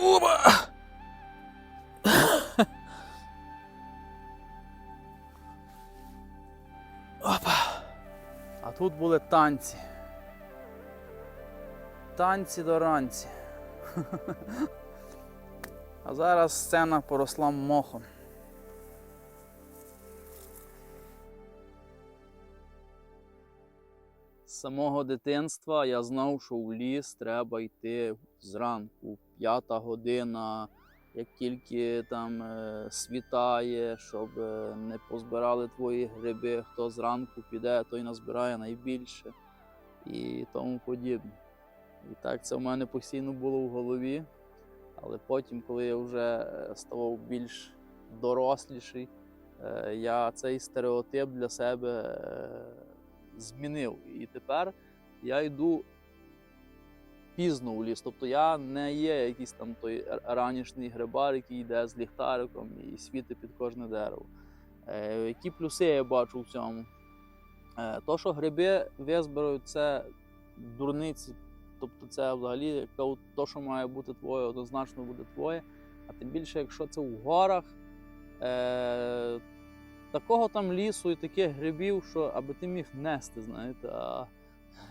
Опа! Опа! А тут були танці. Танці до ранці. А зараз сцена поросла мохом. Самого дитинства я знав, що в ліс треба йти зранку, п'ята година, як тільки там е, світає, щоб е, не позбирали твої гриби, хто зранку піде, той назбирає найбільше і тому подібне. І так це в мене постійно було в голові. Але потім, коли я вже е, ставав більш доросліший, я цей стереотип для себе змінив. І тепер я йду пізно у ліс. Тобто я не є якийсь там той ранішній грибар, який йде з ліхтариком і світить під кожне дерево. Е, Які плюси я бачу в цьому? Е, То, що гриби визбирають, це дурниці. Тобто це взагалі то, що має бути твоє, однозначно буде твоє. А тим більше, якщо це в горах, е, такого там лісу і таких грибів, що аби ти міг нести, знаєте, а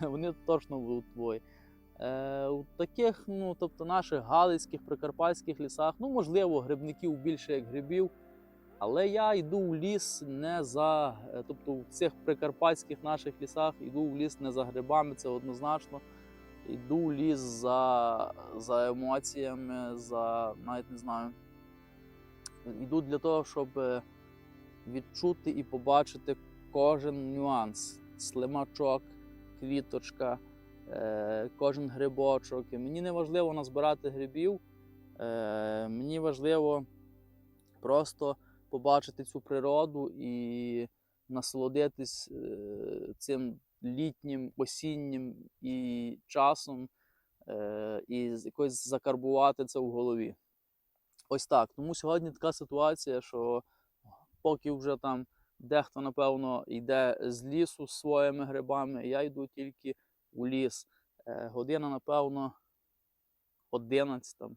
вони точно будуть твої. Е, у таких, ну, тобто наших галицьких, прикарпатських лісах, ну, можливо, грибників більше як грибів. Але я йду в ліс не за. е, Тобто в цих прикарпатських наших лісах йду в ліс не за грибами, це однозначно. Йду в ліс за, за емоціями, за навіть не знаю. Йду для того, щоб е, відчути і побачити кожен нюанс. Слимачок, квіточка, е, кожен грибочок. І мені не важливо назбирати грибів. Е, мені важливо просто побачити цю природу і насолодитись е, цим літнім, осіннім і часом, і якось закарбувати це в голові. Ось так. Тому сьогодні така ситуація, що поки вже там дехто, напевно, йде з лісу з своїми грибами, я йду тільки у ліс. Е, Година, напевно, 11 там.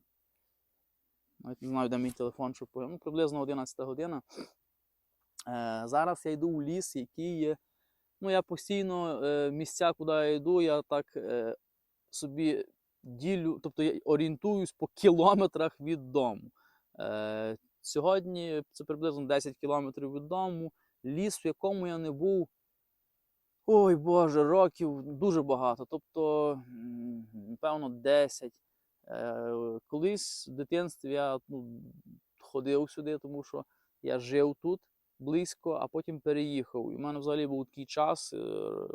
Навіть не знаю, де мій телефон, щоб ну, приблизно 11 година. Е, зараз я йду у ліс, який є. Ну, я постійно е, місця, куди я йду, я так е, собі ділю, тобто я орієнтуюсь по кілометрах від дому. Е, сьогодні це приблизно 10 кілометрів від дому. Ліс, в якому я не був. Ой Боже, років дуже багато. Тобто, напевно, 10. Е, колись в дитинстві я ну, ходив сюди, тому що я жив тут близько, а потім переїхав. І в мене взагалі був такий час, е,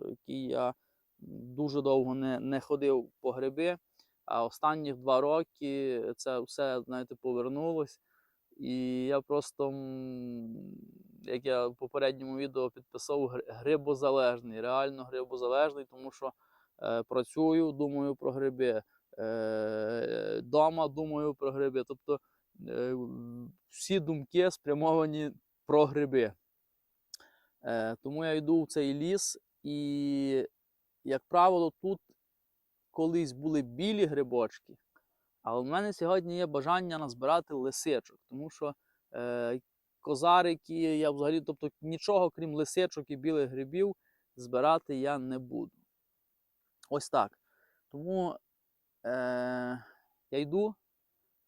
який я дуже довго не, не ходив по гриби. А останніх два роки це все, знаєте, повернулось. І я просто, як я в попередньому відео підписав, грибозалежний, реально грибозалежний, тому що е, працюю, думаю про гриби. Е, дома думаю про гриби. Тобто е, всі думки спрямовані про гриби. Е, тому я йду в цей ліс, і, як правило, тут колись були білі грибочки, але в мене сьогодні є бажання назбирати лисичок, тому що е, козарики, я взагалі, тобто нічого, крім лисичок і білих грибів, збирати я не буду. Ось так. Тому е, я йду.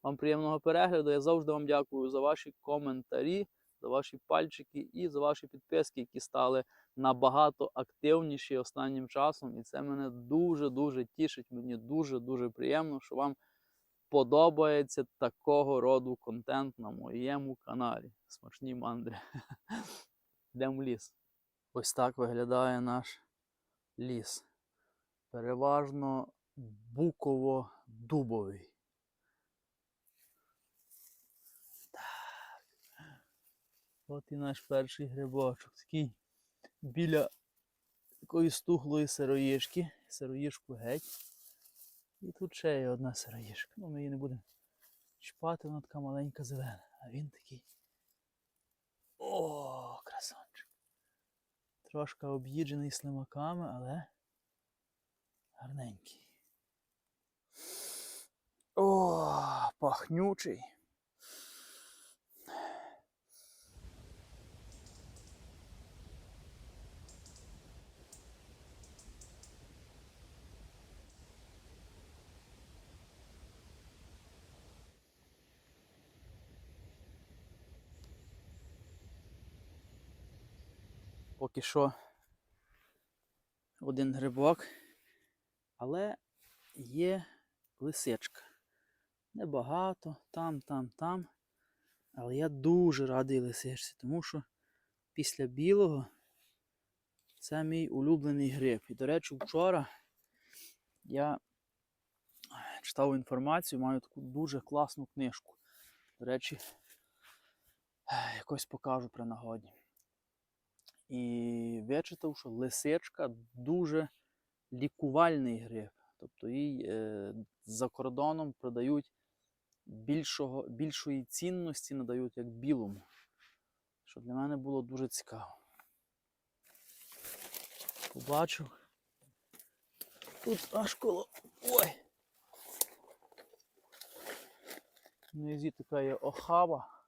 Вам приємного перегляду. Я завжди вам дякую за ваші коментарі, за ваші пальчики і за ваші підписки, які стали набагато активніші останнім часом. І це мене дуже-дуже тішить. Мені дуже-дуже приємно, що вам подобається такого роду контент на моєму каналі. Смачні мандри. Йдемо в ліс. Ось так виглядає наш ліс. Переважно буково-дубовий. От і наш перший грибочок. Такий біля такої стуглої сироїшки. Сироїшку геть. І тут ще є одна сираїшка. Ну, ми її не будемо чіпати, вона така маленька зелена. А він такий. О, красончик. Трошки об'їджений слимаками, але гарненький. О, пахнючий. Поки що один грибок, але є лисичка. Небагато, там, там, там. Але я дуже радий лисичці, тому що після білого це мій улюблений гриб. І, до речі, вчора я читав інформацію, маю таку дуже класну книжку. До речі, якось покажу при нагоді. І вичитав, що лисичка дуже лікувальний гриб. Тобто їй е, за кордоном продають більшого, більшої цінності надають як білому. Що для мене було дуже цікаво. Побачив. Тут аж коло. Ой! Внизі така є охава.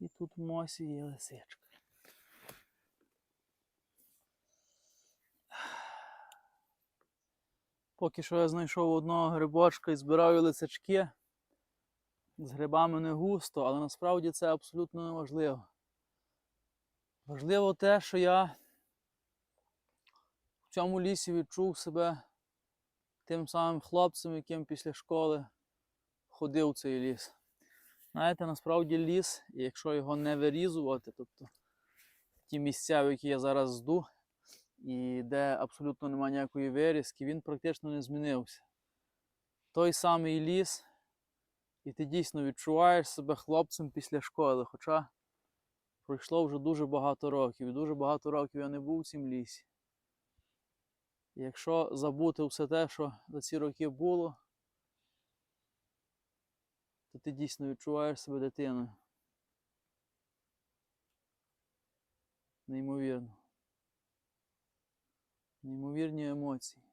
І тут в мосі є лисичка. Поки що я знайшов одного грибочка і збираю лисички. З грибами не густо, але насправді це абсолютно не важливо. Важливо те, що я в цьому лісі відчув себе тим самим хлопцем, яким після школи ходив цей ліс. Знаєте, насправді ліс, якщо його не вирізувати, тобто ті місця, в які я зараз зду, і де абсолютно немає ніякої вирізки, він практично не змінився. Той самий ліс, і ти дійсно відчуваєш себе хлопцем після школи. Хоча пройшло вже дуже багато років, і дуже багато років я не був у цім лісі. І якщо забути все те, що за ці роки було, то ти дійсно відчуваєш себе дитиною. Неймовірно. Неймовірні емоції.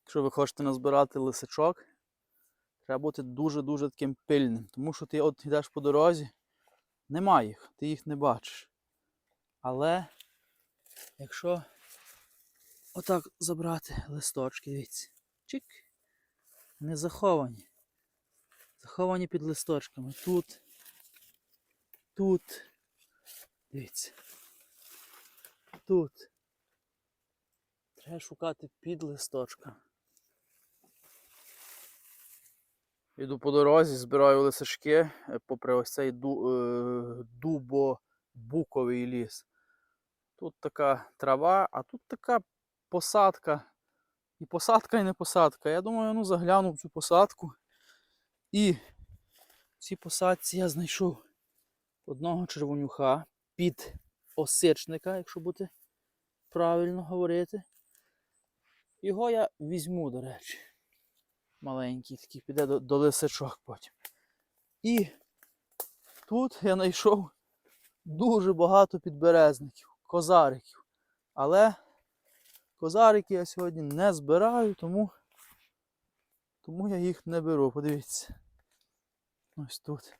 Якщо ви хочете назбирати лисичок, треба бути дуже-дуже таким пильним, тому що ти от йдеш по дорозі, немає їх, ти їх не бачиш. Але якщо отак забрати листочки, дивіться, чик, вони заховані. Заховані під листочками. Тут, тут. Дивіться. Тут. Треба шукати під листочками. Йду по дорозі, збираю лисички е, попри ось цей е, дубо-буковий ліс. Тут така трава, а тут така посадка. І посадка, і не посадка. Я думаю, ну загляну в цю посадку. І в цій посадці я знайшов одного червонюха під осичника, якщо бути правильно говорити. Його я візьму, до речі. Маленький такий, піде до, до лисичок потім. І тут я знайшов дуже багато підберезників, козариків. Але козарики я сьогодні не збираю, тому, тому я їх не беру. Подивіться. Ось тут.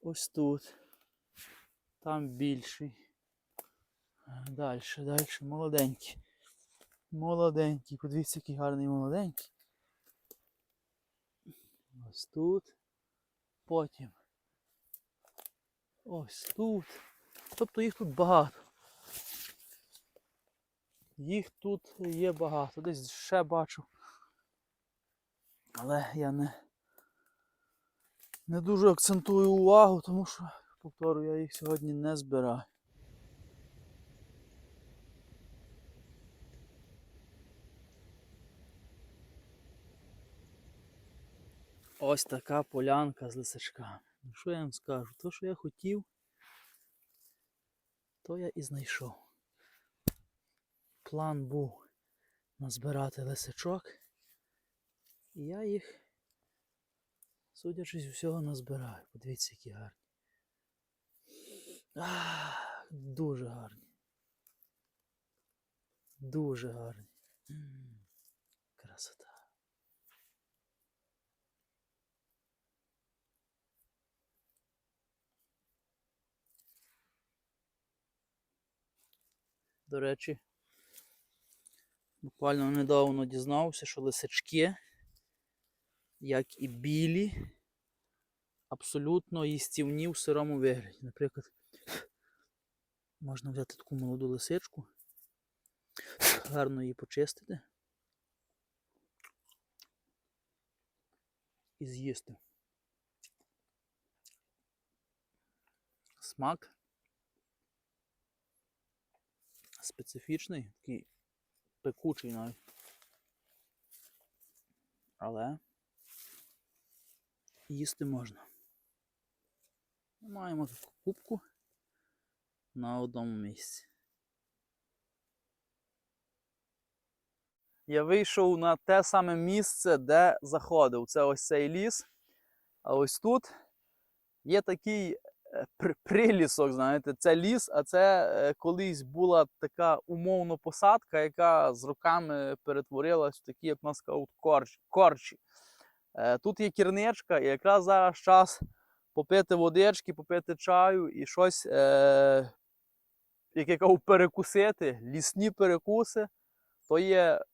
Ось тут. Там більший. Далі, далі, молоденький. Молоденький. Подивіться, який гарний молоденький. Ось тут. Потім. Ось тут. Тобто їх тут багато. Їх тут є багато. Десь ще бачу. Але я не, не дуже акцентую увагу, тому що, повторю, я їх сьогодні не збираю. Ось така полянка з лисичками. Ну що я вам скажу? То, що я хотів, то я і знайшов. План був назбирати лисичок. І я їх, судячи з усього, назбираю. Подивіться, які гарні. Ах, дуже гарні. Дуже гарні. Красота. До речі, буквально недавно дізнався, що лисички, як і білі, абсолютно їстівні в сирому вигляді. Наприклад, можна взяти таку молоду лисичку, гарно її почистити і з'їсти. Смак специфічний, такий пекучий навіть. Але їсти можна. Маємо таку кубку на одному місці. Я вийшов на те саме місце, де заходив. Це ось цей ліс. А ось тут є такий е, прилісок, знаєте, це ліс, а це е, колись була така умовно посадка, яка з роками перетворилась в такі, як нас кажуть, корч, корчі. Е, Тут є кірничка, і якраз зараз час попити водички, попити чаю і щось, як я кажу, перекусити. Лісні перекуси, то є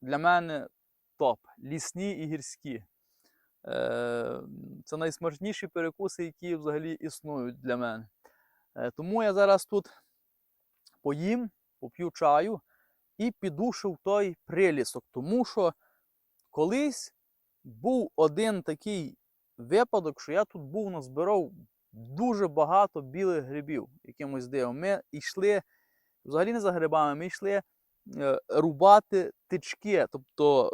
для мене топ. Лісні і гірські. Е, Це найсмачніші перекуси, які взагалі існують для мене. Е, Тому я зараз тут поїм, поп'ю чаю і піду в той прилісок. Тому що колись був один такий випадок, що я тут був назбирав дуже багато білих грибів якимось дивом. Ми йшли взагалі не за грибами, ми йшли е, рубати тички. Тобто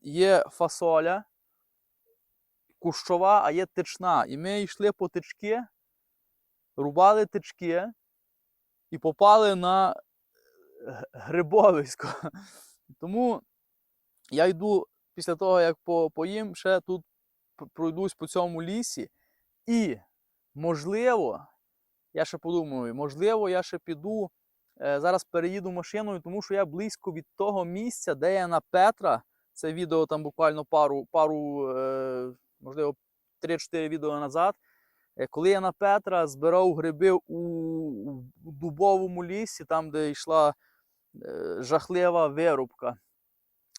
є фасоля кущова, а є тична. І ми йшли по тички, рубали тички і попали на г- грибовисько. Тому я йду після того, як поїм, ще тут пройдусь по цьому лісі. І, можливо, я ще подумаю, можливо, я ще піду. е, Зараз переїду машиною, тому що я близько від того місця, де я на Петра. Це відео там буквально пару, пару е, можливо, 3-4 відео назад. Е, Коли я на Петра збирав гриби у, дубовому лісі, там, де йшла жахлива вирубка.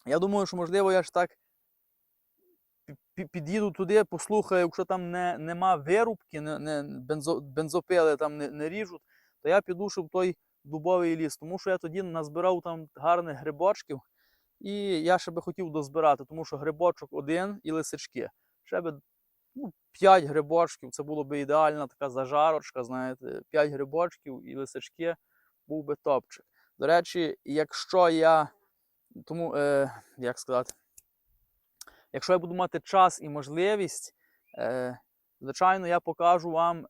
Я думаю, що можливо я ж так під'їду туди, послухаю, якщо там не, нема вирубки, не, не, бензо, бензопили там не, не ріжуть, то я піду в той дубовий ліс, тому що я тоді назбирав там гарних грибочків, і я ще би хотів дозбирати, тому що грибочок один і лисички. Ще би ну, 5 грибочків, це було б ідеальна така зажарочка, знаєте, 5 грибочків і лисички був би топчик. До речі, якщо я, тому, е, як сказати, якщо я буду мати час і можливість, е, звичайно, я покажу вам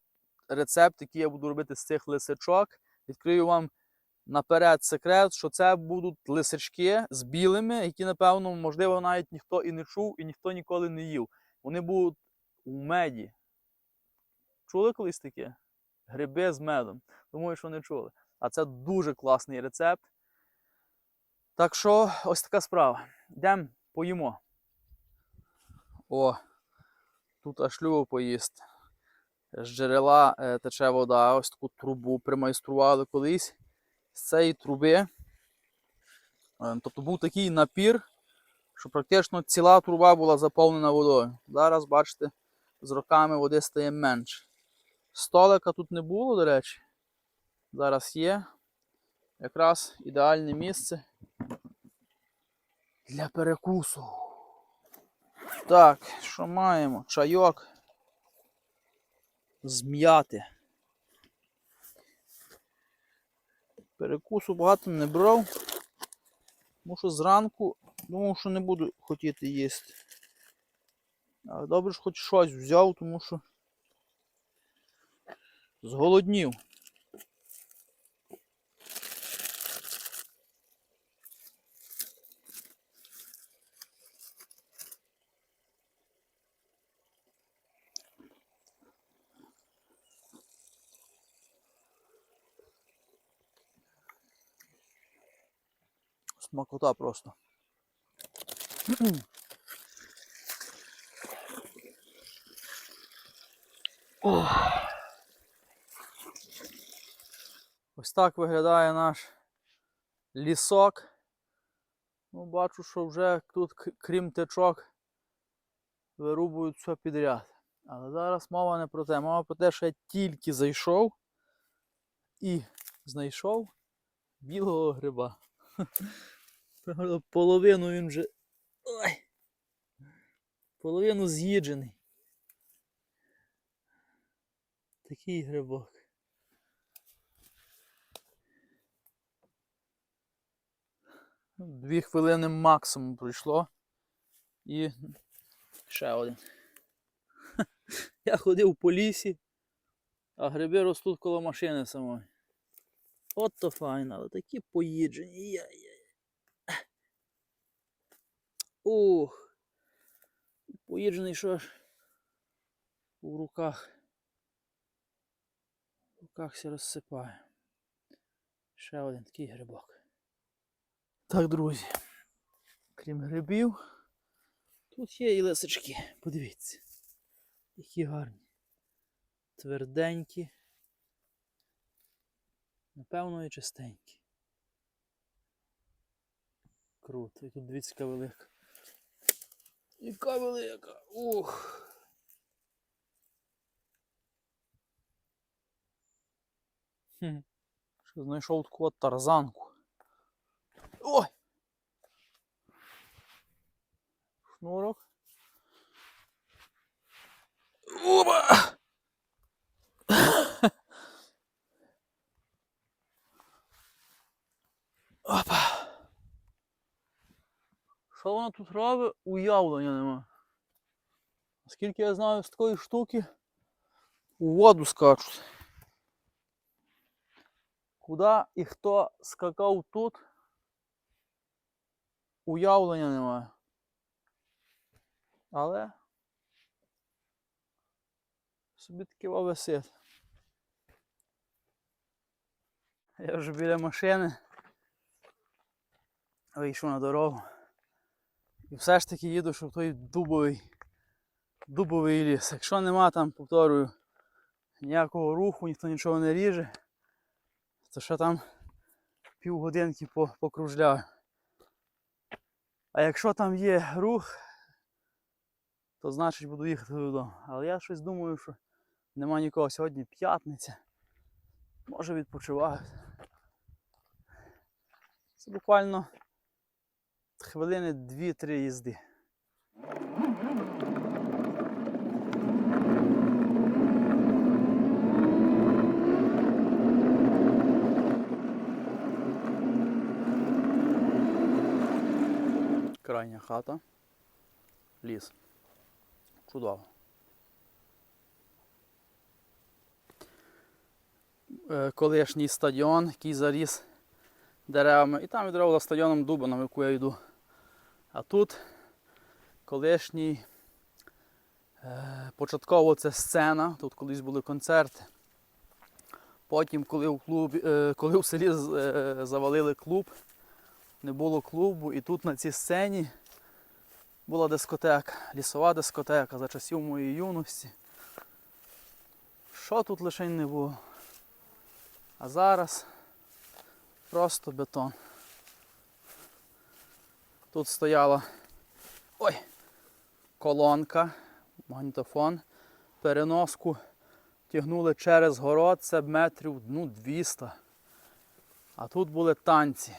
рецепт, який я буду робити з цих лисичок. Відкрию вам наперед секрет, що це будуть лисички з білими, які, напевно, можливо, навіть ніхто і не чув, і ніхто ніколи не їв. Вони будуть у меді. Чули колись таке? Гриби з медом. Думаю, що не чули. А це дуже класний рецепт. Так що, ось така справа. Йдемо, поїмо. О, тут аж любов поїсти. З джерела е, тече вода, ось таку трубу примайстрували колись. З цієї труби. е, Тобто був такий напір, що практично ціла труба була заповнена водою. Зараз, бачите, з роками води стає менше. Столика тут не було, до речі. Зараз є. Якраз ідеальне місце для перекусу. Так, що маємо? Чайок. З м'яти. Перекусу багато не брав. Тому що зранку думав, що не буду хотіти їсти. Але добре ж хоч щось взяв, тому що зголоднів. Смакота просто. Ось так виглядає наш лісок. Ну, бачу, що вже тут, крім течок, вирубують все підряд. Але зараз мова не про те. Мова про те, що я тільки зайшов і знайшов білого гриба. Половину він вже. Ой! Половину з'їджений. Такий грибок. Дві хвилини максимум пройшло. І ще один. Я ходив по лісі, а гриби ростуть коло машини самої. От то файно, але такі поїджені. Ух. Поїджений що ж у руках. В руках все розсипає. Ще один такий грибок. Так, друзі. Крім грибів, тут є і лисички. Подивіться. Які гарні. Тверденькі. Напевно, і чистенькі. Круто. І тут дивіться, яка велика. Яка велика. Ух. Хм. Що знайшов таку тарзанку. Ой! Шнурок. Оба! Опа. Що вона тут робить? Уявлення нема. Наскільки я знаю, з такої штуки у воду скачуть. Куди і хто скакав тут? Уявлення немає. Але собі таки висить. Я вже біля машини. Вийшов на дорогу. І все ж таки їду, щоб той дубовий, дубовий ліс. Якщо нема там, повторюю, ніякого руху, ніхто нічого не ріже, то ще там півгодинки покружляю. А якщо там є рух, то значить буду їхати додому. Але я щось думаю, що нема нікого. Сьогодні п'ятниця. Може відпочивають. Це буквально хвилини 2-3 їзди. Крайня хата. Ліс. Чудово. Е, Колишній стадіон, який заріс деревами. І там відразу стадіоном Дубаном, яку я йду. А тут колишній е, початково це сцена, тут колись були концерти. Потім, коли в, клубі, е, коли в селі е, завалили клуб, не було клубу, і тут на цій сцені була дискотека, лісова дискотека за часів моєї юності. Що тут лише не було? А зараз просто бетон. Тут стояла ой, колонка, магнітофон, переноску тягнули через город, це метрів ну, 200. А тут були танці.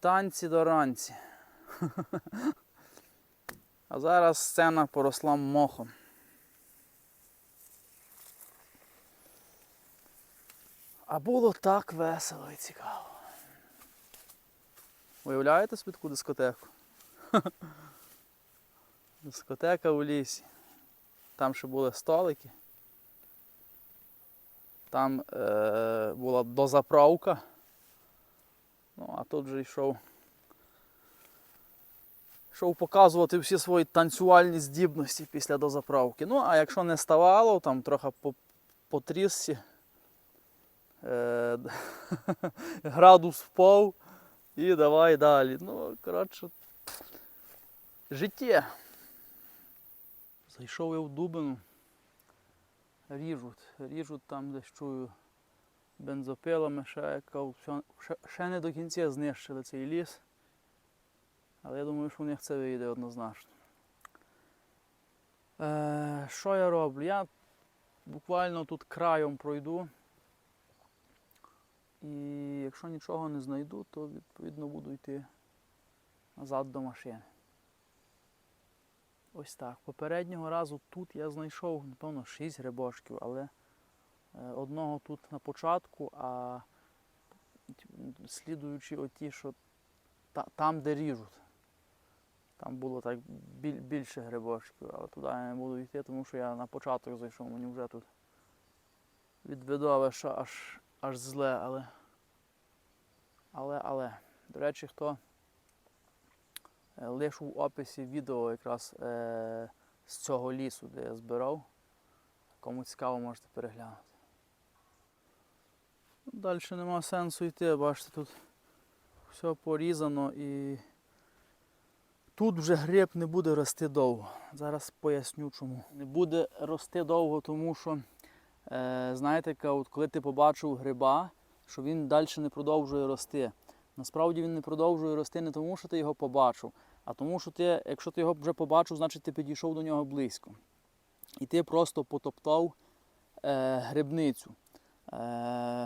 Танці до ранці. А зараз сцена поросла мохом. А було так весело і цікаво. Уявляєте собі таку дискотеку? Дискотека у лісі. Там ще були столики. Там е, була дозаправка. Ну, а тут вже йшов. Йшов показувати всі свої танцювальні здібності після дозаправки. Ну, а якщо не ставало, там трохи по, по трісці, е, градус впав, І давай далі. Ну, коротше, життя. Зайшов я в Дубину. Ріжуть. Ріжуть там, де чую бензопилами, ще, яка ще, ще не до кінця знищили цей ліс. Але я думаю, що в них це вийде однозначно. Е, що я роблю? Я буквально тут краєм пройду. І якщо нічого не знайду, то відповідно буду йти назад до машини. Ось так. Попереднього разу тут я знайшов, напевно, 6 грибочків, але е, одного тут на початку, а слідуючи оті, що там, де ріжуть. Там було так більше грибочків, але туди я не буду йти, тому що я на початок зайшов, мені вже тут від видовища аж, аж зле, але. Але, але. До речі, хто е, лишу в описі відео якраз е, з цього лісу, де я збирав. Кому цікаво, можете переглянути. Далі нема сенсу йти, бачите, тут все порізано і тут вже гриб не буде рости довго. Зараз поясню чому. Не буде рости довго, тому що, знаєте, коли ти побачив гриба, що він далі не продовжує рости. Насправді він не продовжує рости не тому, що ти його побачив, а тому, що ти, якщо ти його вже побачив, значить ти підійшов до нього близько. І ти просто потоптав е, грибницю. Е,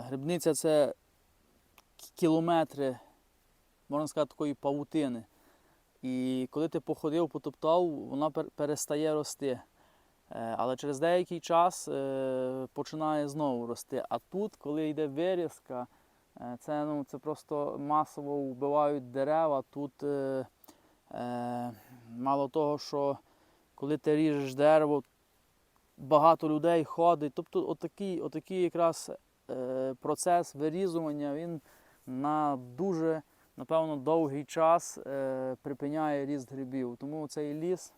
грибниця це кілометри, можна сказати, такої павутини. І коли ти походив, потоптав, вона перестає рости. Е, Але через деякий час е, починає знову рости. А тут, коли йде вирізка, е, це, ну, це просто масово вбивають дерева. Тут мало того, що коли ти ріжеш дерево, багато людей ходить. Тобто отакий, отакий якраз процес вирізування він на дуже, напевно, довгий час припиняє ріст грибів. Тому цей ліс,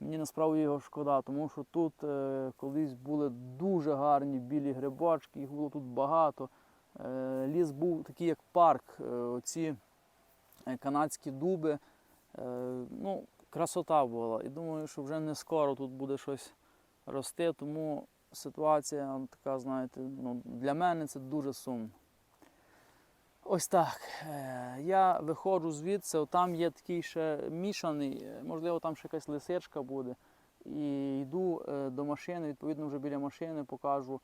мені насправді його шкода, тому що тут е, колись були дуже гарні білі грибочки, їх було тут багато. Е, ліс був такий, як парк. Е, оці е, канадські дуби. Е, ну, красота була. І думаю, що вже не скоро тут буде щось рости, тому ситуація така, знаєте, ну, для мене це дуже сумно. Ось так. Е, Я виходжу звідси, там є такий ще мішаний, е, можливо, там ще якась лисичка буде. І йду е, до машини, відповідно, вже біля машини покажу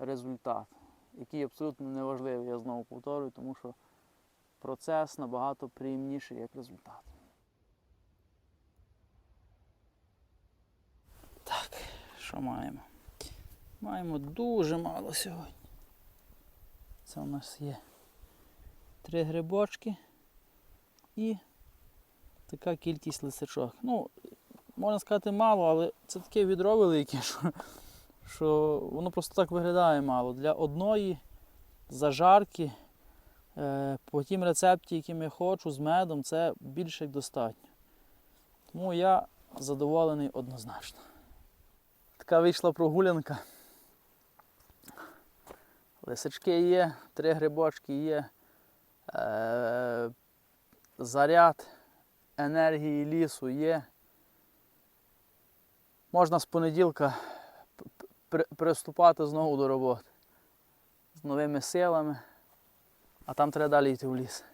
результат, який абсолютно неважливий, я знову повторюю, тому що процес набагато приємніший як результат. Так, що маємо? Маємо дуже мало сьогодні. Це у нас є три грибочки і така кількість лисичок. Ну, можна сказати, мало, але це таке відро велике, що, що воно просто так виглядає мало. Для одної зажарки е, по тім рецепті, яким я хочу, з медом, це більше як достатньо. Тому я задоволений однозначно. Така вийшла прогулянка. Лисички є, три грибочки є. Е, заряд енергії лісу є. Можна з понеділка приступати знову до роботи з новими силами, а там треба далі йти в ліс.